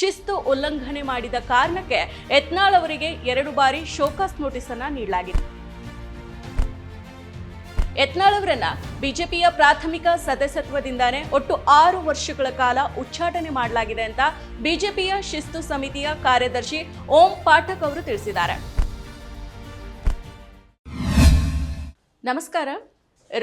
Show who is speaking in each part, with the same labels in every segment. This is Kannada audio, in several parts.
Speaker 1: ಶಿಸ್ತು ಉಲ್ಲಂಘನೆ ಮಾಡಿದ ಕಾರಣಕ್ಕೆ ಯತ್ನಾಳ್ ಅವರಿಗೆ ಎರಡು ಬಾರಿ ಶೋಕಾಸ್ ನೋಟಿಸ್ ಅನ್ನ ನೀಡಲಾಗಿದೆ. ಯತ್ನಾಳ್ ಅವರನ್ನ ಬಿಜೆಪಿಯ ಪ್ರಾಥಮಿಕ ಸದಸ್ಯತ್ವದಿಂದಾನೇ ಒಟ್ಟು ಆರು ವರ್ಷಗಳ ಕಾಲ ಉಚ್ಚಾಟನೆ ಮಾಡಲಾಗಿದೆ ಅಂತ ಬಿಜೆಪಿಯ ಶಿಸ್ತು ಸಮಿತಿಯ ಕಾರ್ಯದರ್ಶಿ ಓಂ ಪಾಠಕ್ ಅವರು ತಿಳಿಸಿದ್ದಾರೆ. ನಮಸ್ಕಾರ.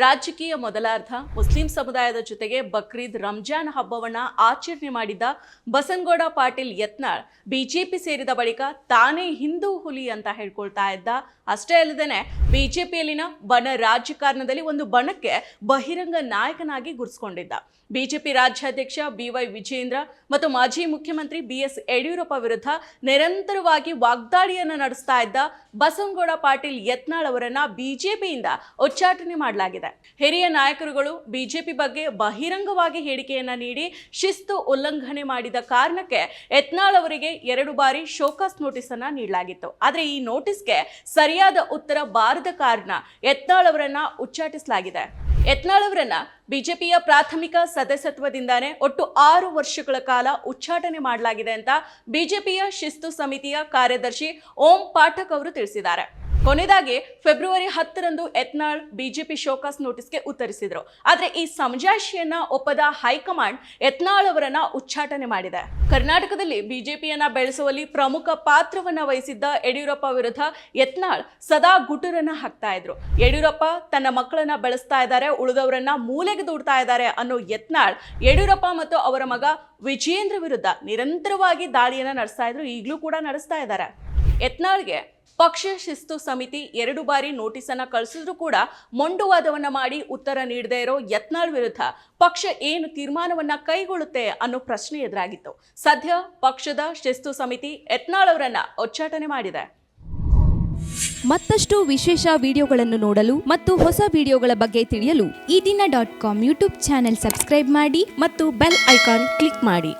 Speaker 1: ರಾಜಕೀಯ ಮೊದಲಾರ್ಧ ಮುಸ್ಲಿಂ ಸಮುದಾಯದ ಜೊತೆಗೆ ಬಕ್ರೀದ್ ರಂಜಾನ್ ಹಬ್ಬವನ್ನ ಆಚರಣೆ ಮಾಡಿದ್ದ ಬಸನಗೌಡ ಪಾಟೀಲ್ ಯತ್ನಾಳ್ ಬಿಜೆಪಿ ಸೇರಿದ ಬಳಿಕ ತಾನೇ ಹಿಂದೂ ಹುಲಿ ಅಂತ ಹೇಳ್ಕೊಳ್ತಾ ಇದ್ದ. ಅಷ್ಟೇ ಅಲ್ಲದೆ ಬಿಜೆಪಿಯಲ್ಲಿನ ಬಣ ರಾಜಕಾರಣದಲ್ಲಿ ಒಂದು ಬಣಕ್ಕೆ ಬಹಿರಂಗ ನಾಯಕನಾಗಿ ಗುರುಸ್ಕೊಂಡಿದ್ದ. ಬಿಜೆಪಿ ರಾಜ್ಯಾಧ್ಯಕ್ಷ ಬಿವೈ ವಿಜೇಂದ್ರ ಮತ್ತು ಮಾಜಿ ಮುಖ್ಯಮಂತ್ರಿ ಬಿಎಸ್ ಯಡಿಯೂರಪ್ಪ ವಿರುದ್ಧ ನಿರಂತರವಾಗಿ ವಾಗ್ದಾಳಿಯನ್ನು ನಡೆಸ್ತಾ ಇದ್ದ ಬಸನಗೌಡ ಪಾಟೀಲ್ ಯತ್ನಾಳ್ ಅವರನ್ನ ಬಿಜೆಪಿಯಿಂದ ಉಚ್ಚಾಟನೆ ಮಾಡಲಾಗಿದೆ. ಹಿರಿಯ ನಾಯಕರುಗಳು ಬಿಜೆಪಿ ಬಗ್ಗೆ ಬಹಿರಂಗವಾಗಿ ಹೇಳಿಕೆಯನ್ನ ನೀಡಿ ಶಿಸ್ತು ಉಲ್ಲಂಘನೆ ಮಾಡಿದ ಕಾರಣಕ್ಕೆ ಯತ್ನಾಳ್ ಅವರಿಗೆ ಎರಡು ಬಾರಿ ಶೋಕಾಸ್ ನೋಟಿಸ್ ಅನ್ನ ನೀಡಲಾಗಿತ್ತು. ಆದ್ರೆ ಈ ನೋಟಿಸ್ಗೆ ಸರಿಯಾದ ಉತ್ತರ ಬಾರದ ಕಾರಣ ಯತ್ನಾಳ್ ಅವರನ್ನ ಉಚ್ಚಾಟಿಸಲಾಗಿದೆ. ಯತ್ನಾಳ್ ಅವರನ್ನ ಬಿಜೆಪಿಯ ಪ್ರಾಥಮಿಕ ಸದಸ್ಯತ್ವದಿಂದಾನೇ ಒಟ್ಟು ಆರು ವರ್ಷಗಳ ಕಾಲ ಉಚ್ಚಾಟನೆ ಮಾಡಲಾಗಿದೆ ಅಂತ ಬಿಜೆಪಿಯ ಶಿಸ್ತು ಸಮಿತಿಯ ಕಾರ್ಯದರ್ಶಿ ಓಂ ಪಾಠಕ್ ಅವರು ತಿಳಿಸಿದ್ದಾರೆ. ಕೊನೆಯದಾಗಿ ಫೆಬ್ರವರಿ ಹತ್ತರಂದು ಯತ್ನಾಳ್ ಬಿಜೆಪಿ ಶೋಕಾಸ್ ನೋಟಿಸ್ಗೆ ಉತ್ತರಿಸಿದ್ರು. ಆದರೆ ಈ ಸಮಜಾಯಿಷಿಯನ್ನ ಒಪ್ಪದ ಹೈಕಮಾಂಡ್ ಯತ್ನಾಳ್ ಅವರನ್ನ ಉಚ್ಚಾಟನೆ ಮಾಡಿದೆ. ಕರ್ನಾಟಕದಲ್ಲಿ ಬಿಜೆಪಿಯನ್ನ ಬೆಳೆಸುವಲ್ಲಿ ಪ್ರಮುಖ ಪಾತ್ರವನ್ನ ವಹಿಸಿದ್ದ ಯಡಿಯೂರಪ್ಪ ವಿರುದ್ಧ ಯತ್ನಾಳ್ ಸದಾ ಗುಟುರನ್ನ ಹಾಕ್ತಾ ಇದ್ರು. ಯಡಿಯೂರಪ್ಪ ತನ್ನ ಮಕ್ಕಳನ್ನ ಬೆಳೆಸ್ತಾ ಇದ್ದಾರೆ, ಉಳಿದವರನ್ನ ಮೂಲೆಗೆ ದೂಡ್ತಾ ಇದ್ದಾರೆ ಅನ್ನೋ ಯತ್ನಾಳ್ ಯಡಿಯೂರಪ್ಪ ಮತ್ತು ಅವರ ಮಗ ವಿಜಯೇಂದ್ರ ವಿರುದ್ಧ ನಿರಂತರವಾಗಿ ದಾಳಿಯನ್ನ ನಡೆಸ್ತಾ ಇದ್ರು. ಈಗಲೂ ಕೂಡ ನಡೆಸ್ತಾ ಇದ್ದಾರೆ. ಯತ್ನಾಳ್ಗೆ ಪಕ್ಷ ಶಿಸ್ತು ಸಮಿತಿ ಎರಡು ಬಾರಿ ನೋಟಿಸ್ ಅನ್ನ ಕಳಿಸಿದ್ರು ಕೂಡ ಮೊಂಡುವಾದವನ್ನ ಮಾಡಿ ಉತ್ತರ ನೀಡದೇ ಇರೋ ಯತ್ನಾಳ್ ವಿರುದ್ಧ ಪಕ್ಷ ಏನು ತೀರ್ಮಾನವನ್ನ ಕೈಗೊಳ್ಳುತ್ತೆ ಅನ್ನೋ ಪ್ರಶ್ನೆ ಎದುರಾಗಿತ್ತು. ಸದ್ಯ ಪಕ್ಷದ ಶಿಸ್ತು ಸಮಿತಿ ಯತ್ನಾಳ್ ಅವರನ್ನ ಉಚ್ಚಾಟನೆ ಮಾಡಿದೆ.
Speaker 2: ಮತ್ತಷ್ಟು ವಿಶೇಷ ವಿಡಿಯೋಗಳನ್ನು ನೋಡಲು ಮತ್ತು ಹೊಸ ವಿಡಿಯೋಗಳ ಬಗ್ಗೆ ತಿಳಿಯಲು
Speaker 3: ಈ ದಿನ dot com YouTube channel subscribe ಮಾಡಿ
Speaker 2: ಮತ್ತು ಬೆಲ್ ಐಕಾನ್ ಕ್ಲಿಕ್ ಮಾಡಿ.